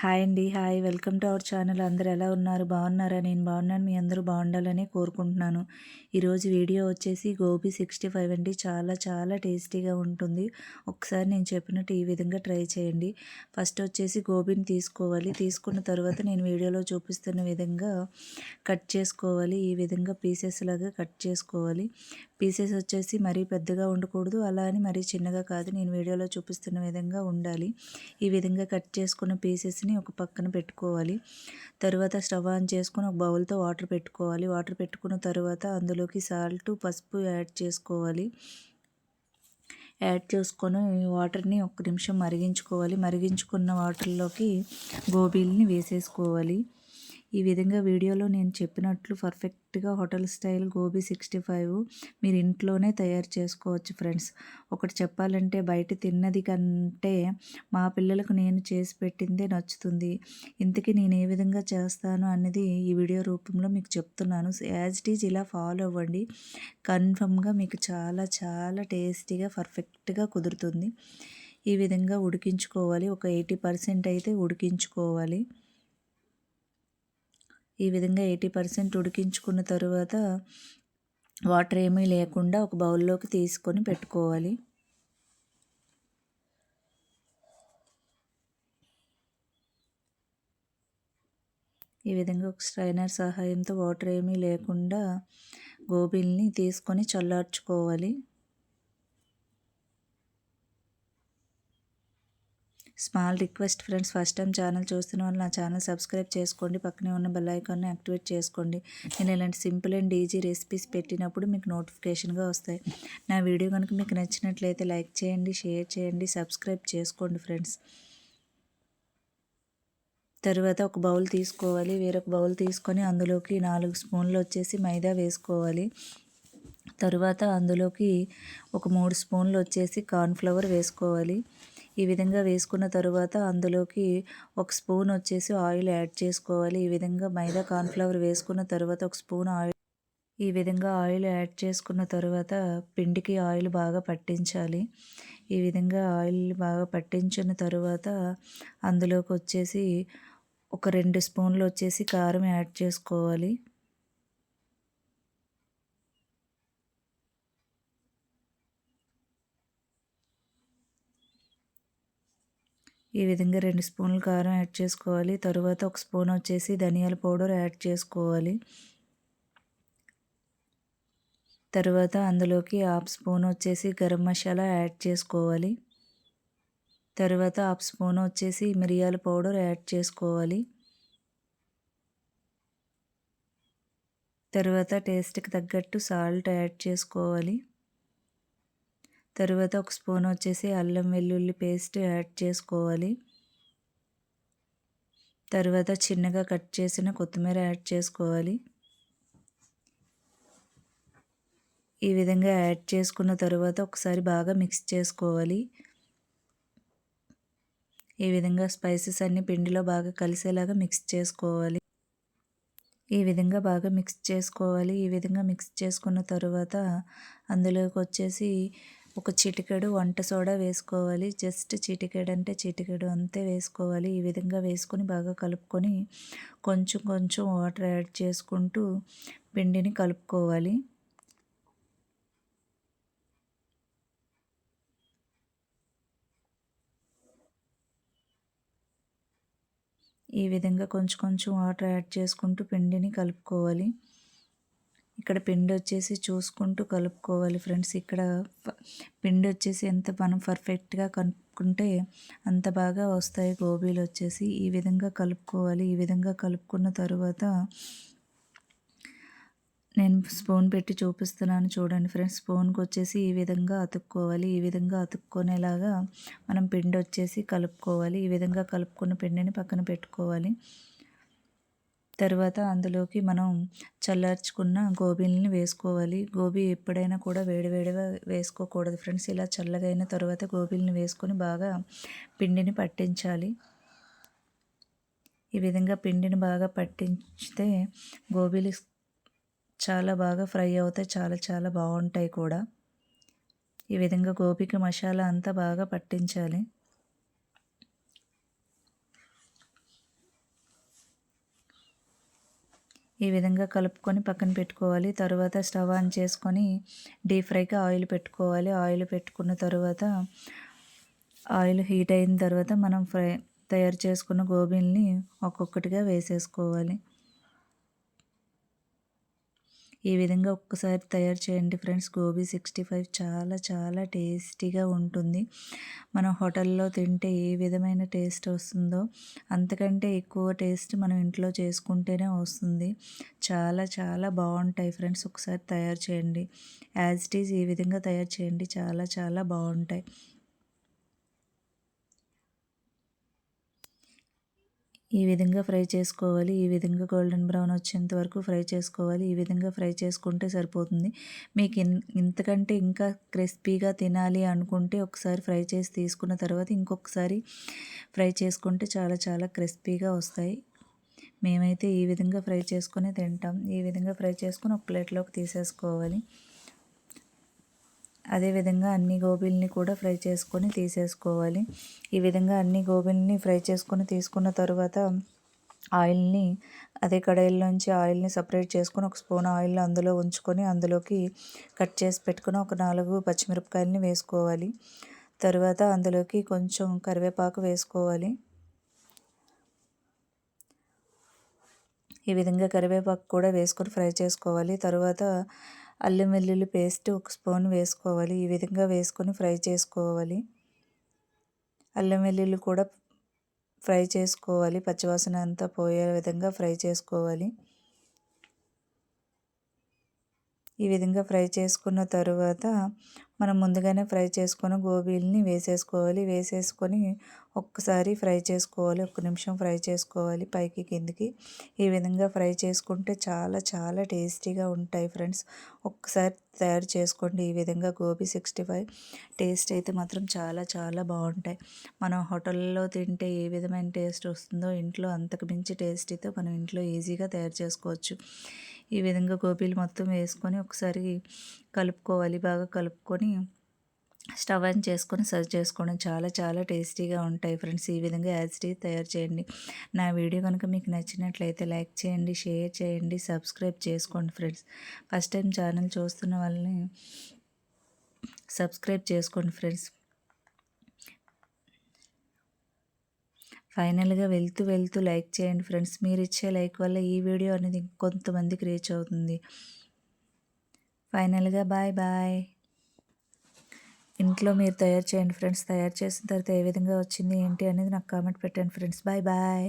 Hi అండి hi. Welcome to our channel. అందరు ఎలా ఉన్నారు? బాగున్నారా? నేను బాగున్నాను. మీ అందరూ బాగుండాలని కోరుకుంటున్నాను. ఈరోజు వీడియో వచ్చేసి గోబీ సిక్స్టీ ఫైవ్ అండి. చాలా చాలా టేస్టీగా ఉంటుంది. ఒకసారి నేను చెప్పినట్టు ఈ విధంగా ట్రై చేయండి. ఫస్ట్ వచ్చేసి గోబీని తీసుకోవాలి. తీసుకున్న తర్వాత నేను వీడియోలో చూపిస్తున్న విధంగా కట్ చేసుకోవాలి. ఈ విధంగా పీసెస్ లాగా కట్ చేసుకోవాలి. పీసెస్ వచ్చేసి మరీ పెద్దగా ఉండకూడదు. అలా అని మరీ చిన్నగా కాదు. నేను వీడియోలో చూపిస్తున్న విధంగా ఉండాలి. ఈ విధంగా కట్ చేసుకున్న పీసెస్ని ఒక పక్కన పెట్టుకోవాలి. తర్వాత స్టవ్ ఆన్ చేసుకొని ఒక బౌల్తో వాటర్ పెట్టుకోవాలి. వాటర్ పెట్టుకున్న తర్వాత అందులోకి సాల్ట్ పసుపు యాడ్ చేసుకోవాలి. యాడ్ చేసుకొని వాటర్ని ఒక నిమిషం మరిగించుకోవాలి. మరిగించుకున్న వాటర్లోకి గోబీల్ని వేసేసుకోవాలి. ఈ విధంగా వీడియోలో నేను చెప్పినట్లు పర్ఫెక్ట్గా hotel style gobi sixty five మీరు ఇంట్లోనే తయారు చేసుకోవచ్చు ఫ్రెండ్స్. ఒకటి చెప్పాలంటే బయట తిన్నది కంటే మా పిల్లలకు నేను చేసి పెట్టిందే నచ్చుతుంది. ఇంతకీ నేను ఏ విధంగా చేస్తాను అనేది ఈ వీడియో రూపంలో మీకు చెప్తున్నాను. యాజ్ ఇట్ ఈజ్ ఇలా ఫాలో అవ్వండి. కన్ఫర్మ్గా మీకు చాలా చాలా టేస్టీగా పర్ఫెక్ట్గా కుదురుతుంది. ఈ విధంగా ఉడికించుకోవాలి. ఒక ఎయిటీ పర్సెంట్ అయితే ఉడికించుకోవాలి. ఈ విధంగా ఎయిటీ పర్సెంట్ ఉడికించుకున్న తరువాత వాటర్ ఏమీ లేకుండా ఒక బౌల్లోకి తీసుకొని పెట్టుకోవాలి. ఈ విధంగా ఒక స్ట్రైనర్ సహాయంతో వాటర్ ఏమీ లేకుండా గోబీల్ని తీసుకొని చల్లార్చుకోవాలి. Small request friends first time channel చూస్తున్న వాళ్ళు నా ఛానల్ సబ్స్క్రైబ్ చేసుకోండి. పక్కనే ఉన్న బెల్ ఐకాన్ని యాక్టివేట్ చేసుకోండి. నేను ఇలాంటి సింపుల్ అండ్ ఈజీ రెసిపీస్ పెట్టినప్పుడు మీకు నోటిఫికేషన్గా వస్తాయి. నా వీడియో కనుక మీకు నచ్చినట్లయితే లైక్ చేయండి షేర్ చేయండి సబ్స్క్రైబ్ చేసుకోండి ఫ్రెండ్స్. తర్వాత ఒక బౌల్ తీసుకోవాలి. వేరొక బౌల్ తీసుకొని అందులోకి నాలుగు స్పూన్లు వచ్చేసి మైదా వేసుకోవాలి. తరువాత అందులోకి ఒక మూడు స్పూన్లు వచ్చేసి కార్న్ఫ్లవర్ వేసుకోవాలి. ఈ విధంగా వేసుకున్న తరువాత అందులోకి ఒక స్పూన్ వచ్చేసి ఆయిల్ యాడ్ చేసుకోవాలి. ఈ విధంగా మైదా కార్న్ఫ్లవర్ వేసుకున్న తర్వాత ఒక స్పూన్ ఆయిల్ ఈ విధంగా ఆయిల్ యాడ్ చేసుకున్న తర్వాత పిండికి ఆయిల్ బాగా పట్టించాలి. ఈ విధంగా ఆయిల్ బాగా పట్టించిన తరువాత అందులోకి వచ్చేసి ఒక రెండు స్పూన్లు వచ్చేసి కారం యాడ్ చేసుకోవాలి. ఈ విధంగా రెండు స్పూన్లు కారం యాడ్ చేసుకోవాలి. తరువాత ఒక స్పూన్ వచ్చేసి ధనియాల పౌడర్ యాడ్ చేసుకోవాలి. తరువాత అందులోకి హాఫ్ స్పూన్ వచ్చేసి గరం మసాలా యాడ్ చేసుకోవాలి. తరువాత హాఫ్ స్పూన్ వచ్చేసి మిరియాల పౌడర్ యాడ్ చేసుకోవాలి. తరువాత టేస్ట్కి తగ్గట్టు సాల్ట్ యాడ్ చేసుకోవాలి. తర్వాత ఒక స్పూన్ వచ్చేసి అల్లం వెల్లుల్లి పేస్ట్ యాడ్ చేసుకోవాలి. తర్వాత చిన్నగా కట్ చేసిన కొత్తిమీర యాడ్ చేసుకోవాలి. ఈ విధంగా యాడ్ చేసుకున్న తర్వాత ఒకసారి బాగా మిక్స్ చేసుకోవాలి. ఈ విధంగా స్పైసెస్ అన్ని పిండిలో బాగా కలిసేలాగా మిక్స్ చేసుకోవాలి. ఈ విధంగా బాగా మిక్స్ చేసుకోవాలి. ఈ విధంగా మిక్స్ చేసుకున్న తర్వాత అందులోకి వచ్చేసి ఒక చిటికెడు వంట సోడా వేసుకోవాలి. జస్ట్ చిటికెడు అంటే చిటికెడు అంతే వేసుకోవాలి. ఈ విధంగా వేసుకొని బాగా కలుపుకొని కొంచెం కొంచెం వాటర్ యాడ్ చేసుకుంటూ పిండిని కలుపుకోవాలి. ఈ విధంగా కొంచెం కొంచెం వాటర్ యాడ్ చేసుకుంటూ పిండిని కలుపుకోవాలి. ఇక్కడ పిండి వచ్చేసి చూసుకుంటూ కలుపుకోవాలి ఫ్రెండ్స్. ఇక్కడ పిండి వచ్చేసి ఎంత మనం పర్ఫెక్ట్గా కలుపుకుంటే అంత బాగా వస్తాయి గోబీలు వచ్చేసి. ఈ విధంగా కలుపుకోవాలి. ఈ విధంగా కలుపుకున్న తర్వాత నేను స్పూన్ పెట్టి చూపిస్తున్నాను చూడండి ఫ్రెండ్స్. స్పూన్కి వచ్చేసి ఈ విధంగా అతుక్కోవాలి. ఈ విధంగా అతుక్కునేలాగా మనం పిండి వచ్చేసి కలుపుకోవాలి. ఈ విధంగా కలుపుకున్న పిండిని పక్కన పెట్టుకోవాలి. తర్వాత అందులోకి మనం చల్లార్చుకున్న గోబీలని వేసుకోవాలి. గోబీ ఎప్పుడైనా కూడా వేడివేడిగా వేసుకోకూడదు ఫ్రెండ్స్. ఇలా చల్లగైన తర్వాత గోబీలని వేసుకొని బాగా పిండిని పట్టించాలి. ఈ విధంగా పిండిని బాగా పట్టించితే గోబీలు చాలా బాగా ఫ్రై అవుతాయి. చాలా చాలా బాగుంటాయి కూడా. ఈ విధంగా గోబీకి మసాలా అంతా బాగా పట్టించాలి. ఈ విధంగా కలుపుకొని పక్కన పెట్టుకోవాలి. తర్వాత స్టవ్ ఆన్ చేసుకొని డీప్ ఫ్రైకి ఆయిల్ పెట్టుకోవాలి. ఆయిల్ పెట్టుకున్న తర్వాత ఆయిల్ హీట్ అయిన తర్వాత మనం ఫ్రై తయారు చేసుకున్న గోబీల్ని ఒక్కొక్కటిగా వేసేసుకోవాలి. ఈ విధంగా ఒక్కసారి తయారు చేయండి ఫ్రెండ్స్. గోబీ సిక్స్టీ ఫైవ్ చాలా చాలా టేస్టీగా ఉంటుంది. మనం హోటల్లో తింటే ఏ విధమైన టేస్ట్ వస్తుందో అంతకంటే ఎక్కువ టేస్ట్ మనం ఇంట్లో చేసుకుంటేనే వస్తుంది. చాలా చాలా బాగుంటాయి ఫ్రెండ్స్. ఒకసారి తయారు చేయండి. యాజ్ ఇట్ ఈజ్ ఈ విధంగా తయారు చేయండి. చాలా చాలా బాగుంటాయి. ఈ విధంగా ఫ్రై చేసుకోవాలి. ఈ విధంగా గోల్డెన్ బ్రౌన్ వచ్చేంత వరకు ఫ్రై చేసుకోవాలి. ఈ విధంగా ఫ్రై చేసుకుంటే సరిపోతుంది. మీకు ఇంతకంటే ఇంకా క్రిస్పీగా తినాలి అనుకుంటే ఒకసారి ఫ్రై చేసి తీసుకున్న తర్వాత ఇంకొకసారి ఫ్రై చేసుకుంటే చాలా చాలా క్రిస్పీగా వస్తాయి. మేమైతే ఈ విధంగా ఫ్రై చేసుకొని తింటాం. ఈ విధంగా ఫ్రై చేసుకొని ఒక ప్లేట్లోకి తీసేసుకోవాలి. అదేవిధంగా అన్ని గోబీల్ని కూడా ఫ్రై చేసుకొని తీసేసుకోవాలి. ఈ విధంగా అన్ని గోబీల్ని ఫ్రై చేసుకొని తీసుకున్న తర్వాత ఆయిల్ని అదే కడాయిల్లోంచి ఆయిల్ని సపరేట్ చేసుకొని ఒక స్పూన్ ఆయిల్ అందులో ఉంచుకొని అందులోకి కట్ చేసి పెట్టుకొని ఒక నాలుగు పచ్చిమిరపకాయలని వేసుకోవాలి. తర్వాత అందులోకి కొంచెం కరివేపాకు వేసుకోవాలి. ఈ విధంగా కరివేపాకు కూడా వేసుకొని ఫ్రై చేసుకోవాలి. తర్వాత అల్లం వెల్లుల్లి పేస్ట్ ఒక స్పూన్ వేసుకోవాలి. ఈ విధంగా వేసుకొని ఫ్రై చేసుకోవాలి. అల్లం వెల్లుల్లి కూడా ఫ్రై చేసుకోవాలి. పచ్చివాసన అంతా పోయే విధంగా ఫ్రై చేసుకోవాలి. ఈ విధంగా ఫ్రై చేసుకున్న తర్వాత మనం ముందుగానే ఫ్రై చేసుకున్న గోబీల్ని వేసేసుకోవాలి. వేసేసుకొని ఒక్కసారి ఫ్రై చేసుకోవాలి ఒక్క నిమిషం ఫ్రై చేసుకోవాలి పైకి కిందికి. ఈ విధంగా ఫ్రై చేసుకుంటే చాలా చాలా టేస్టీగా ఉంటాయి ఫ్రెండ్స్. ఒక్కసారి తయారు చేసుకోండి. ఈ విధంగా గోబీ సిక్స్టీ ఫైవ్ టేస్ట్ అయితే మాత్రం చాలా చాలా బాగుంటాయి. మనం హోటల్లో తింటే ఏ విధమైన టేస్ట్ వస్తుందో ఇంట్లో అంతకు మించి టేస్టీతో మనం ఇంట్లో ఈజీగా తయారు చేసుకోవచ్చు. ఈ విధంగా గోబీలు మొత్తం వేసుకొని ఒకసారి కలుపుకోవాలి. బాగా కలుపుకొని స్టవ్ ఆన్ చేసుకొని సర్వ్ చేసుకోవడం చాలా చాలా టేస్టీగా ఉంటాయి ఫ్రెండ్స్. ఈ విధంగా యాజ్ తయారు చేయండి. నా వీడియో కనుక మీకు నచ్చినట్లయితే లైక్ చేయండి షేర్ చేయండి సబ్స్క్రైబ్ చేసుకోండి ఫ్రెండ్స్. ఫస్ట్ టైం ఛానల్ చూస్తున్న వాళ్ళని సబ్స్క్రైబ్ చేసుకోండి ఫ్రెండ్స్. ఫైనల్గా వెళ్తూ వెళ్తూ లైక్ చేయండి ఫ్రెండ్స్. మీరు ఇచ్చే లైక్ వల్ల ఈ వీడియో అనేది కొంతమందికి రీచ్ అవుతుంది. ఫైనల్గా బాయ్ బాయ్. ఇంట్లో మీరు తయారు చేయండి ఫ్రెండ్స్. తయారు చేసిన తర్వాత ఏ విధంగా వచ్చింది ఏంటి అనేది నాకు కామెంట్ పెట్టండి ఫ్రెండ్స్. Bye bye.